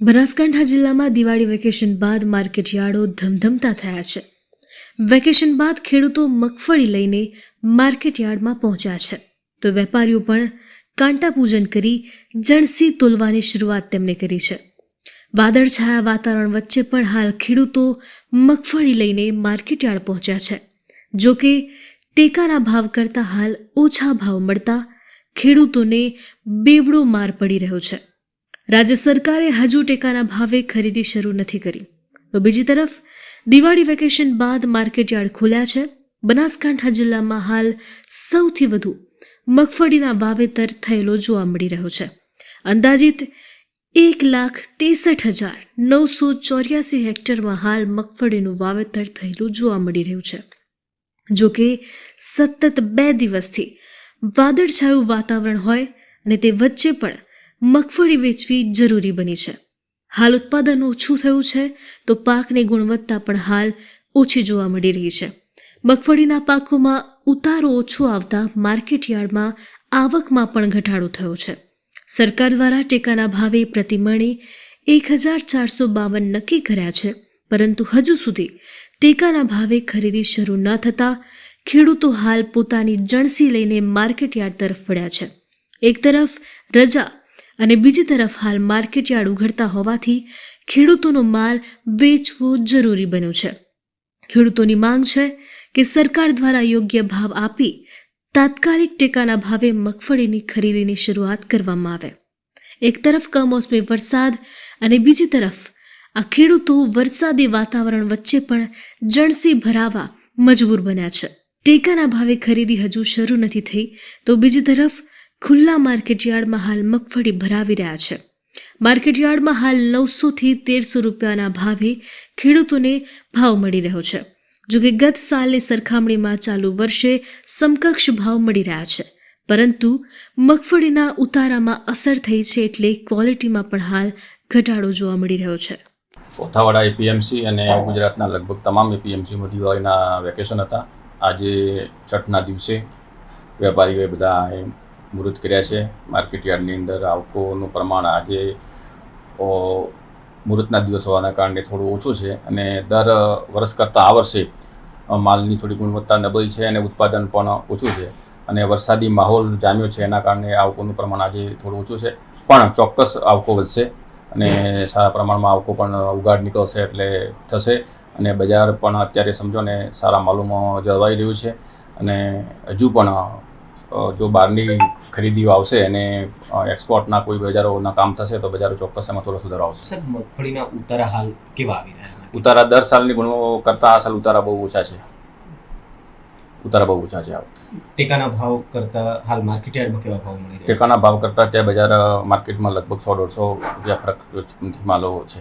બનાસકાંઠા જિલ્લામાં દિવાળી વેકેશન બાદ માર્કેટ યાર્ડો ધમધમતા થયા છે. વેકેશન બાદ ખેડૂતો મગફળી લઈને માર્કેટ યાર્ડમાં પહોંચ્યા છે. તો વેપારીઓ પણ કાંટા પૂજન કરી જણસી તોલવાની શરૂઆત તેમણે કરી છે. વાદળછાયા વાતાવરણ વચ્ચે પણ હાલ ખેડૂતો મગફળી લઈને માર્કેટ યાર્ડ પહોંચ્યા છે. જો કે ટેકાના ભાવ કરતાં હાલ ઓછા ભાવ મળતા ખેડૂતોને બેવડો માર પડી રહ્યો છે. રાજ્ય સરકારે હજુ ટેકાના ભાવે ખરીદી શરૂ નથી કરી. તો બીજી તરફ, દિવાળી વેકેશન બાદ માર્કેટ યાર્ડ ખોલ્યા છે. બનાસકાંઠા જિલ્લામાં હાલ સૌથી વધુ મગફળીના વાવેતર થયેલો જોવા મળી રહ્યો છે. અંદાજિત એક લાખ ત્રેસઠ હજાર નવસો ચોર્યાસી હેક્ટરમાં હાલ મગફળીનું વાવેતર થયેલું જોવા મળી રહ્યું છે. જો કે સતત બે દિવસથી વાદળછાયું વાતાવરણ હોય અને તે વચ્ચે પણ મગફળી વેચવી જરૂરી બની છે. હાલ ઉત્પાદન ઓછું થયું છે, તો પાકની ગુણવત્તા પણ હાલ ઓછી જોવા મળી રહી છે. મગફળીના પાકોમાં ઉતારો ઓછો આવતા માર્કેટ યાર્ડમાં આવકમાં પણ ઘટાડો થયો છે. સરકાર દ્વારા ટેકાના ભાવે પ્રતિમણી એક હજાર ચારસો બાવન નક્કી કર્યા છે, પરંતુ હજુ સુધી ટેકાના ભાવે ખરીદી શરૂ ન થતાં ખેડૂતો હાલ પોતાની જણસી લઈને માર્કેટયાર્ડ તરફ વળ્યા છે. એક તરફ રજા અને બીજી તરફ હાલ માર્કેટ યાર્ડ ઉઘડતા હોવાથી ખેડૂતોનો માલ વેચવો જરૂરી બન્યો છે. ખેડૂતોની માંગ છે કે સરકાર દ્વારા યોગ્ય ભાવ આપી તાત્કાલિક ટેકાના ભાવે મગફળીની ખરીદીની શરૂઆત કરવામાં આવે. એક તરફ કમોસમી વરસાદ અને બીજી તરફ આ ખેડૂતો વરસાદી વાતાવરણ વચ્ચે પણ જણસી ભરાવા મજબૂર બન્યા છે. ટેકાના ભાવે ખરીદી હજુ શરૂ નથી થઈ, તો બીજી તરફ ખુલ્લા માર્કેટ યાર્ડમાં હાલ મગફળી ભરાવી રહ્યા છે. માર્કેટ યાર્ડમાં હાલ નવસોથી તેરસો રૂપિયાના ભાવે ખેડૂતોને ભાવ મળી રહ્યો છે. જો કે ગત સાલની સરખામણીમાં ચાલુ વર્ષે સમકક્ષ ભાવ મળી રહ્યા છે. પરંતુ મગફળીના ઉતારામાં અસર થઈ છે એટલે ક્વોલિટીમાં પણ હાલ ઘટાડો જોવા મળી રહ્યો છે. ઓથાવાડા એપીએમસી અને ગુજરાતના લગભગ તમામ એપીએમસીમાં દિવાળીના વેકેશન હતા. આજે છઠના દિવસે વેપારીઓએ બધા મુહૂર્ત કર્યા છે. માર્કેટ યાર્ડની અંદર આવકોનું પ્રમાણ આજે મુહૂર્તના દિવસ હોવાના કારણે થોડું ઓછું છે અને દર વર્ષ કરતાં આ વર્ષે માલની થોડી ગુણવત્તા નબળી છે અને ઉત્પાદન પણ ઓછું છે અને વરસાદી માહોલ જામ્યો છે એના કારણે આવકોનું પ્રમાણ આજે થોડું ઓછું છે. પણ ચોક્કસ આવકો વધશે અને સારા પ્રમાણમાં આવકો પણ ઉગાડ નીકળશે એટલે થશે અને બજાર પણ અત્યારે સમજો ને સારા માલુમાં જળવાઈ રહ્યું છે અને હજુ પણ જો બહારની ખરીદીઓ આવશે અને એક્સપોર્ટના કોઈ બજારોના કામ થશે તો બજારો ચોક્કસ એમાં થોડો સુધારો આવશે. મગફળીના ઉતારા હાલ કેવા આવી રહ્યા ઉતારા દર સાલની ગુણો કરતાં આ સાલ ઉતારા બહુ ઓછા છે. ઉતારા બહુ ઓછા છે આ વખતે. ટેકાના ભાવ કરતા હાલ માર્કેટ યાર્ડમાં કેવા ભાવ મળી રહ્યા ટેકાના ભાવ કરતાં ત્યાં બજાર માર્કેટમાં લગભગ સો દોઢસો રૂપિયા ફરક માલો છે.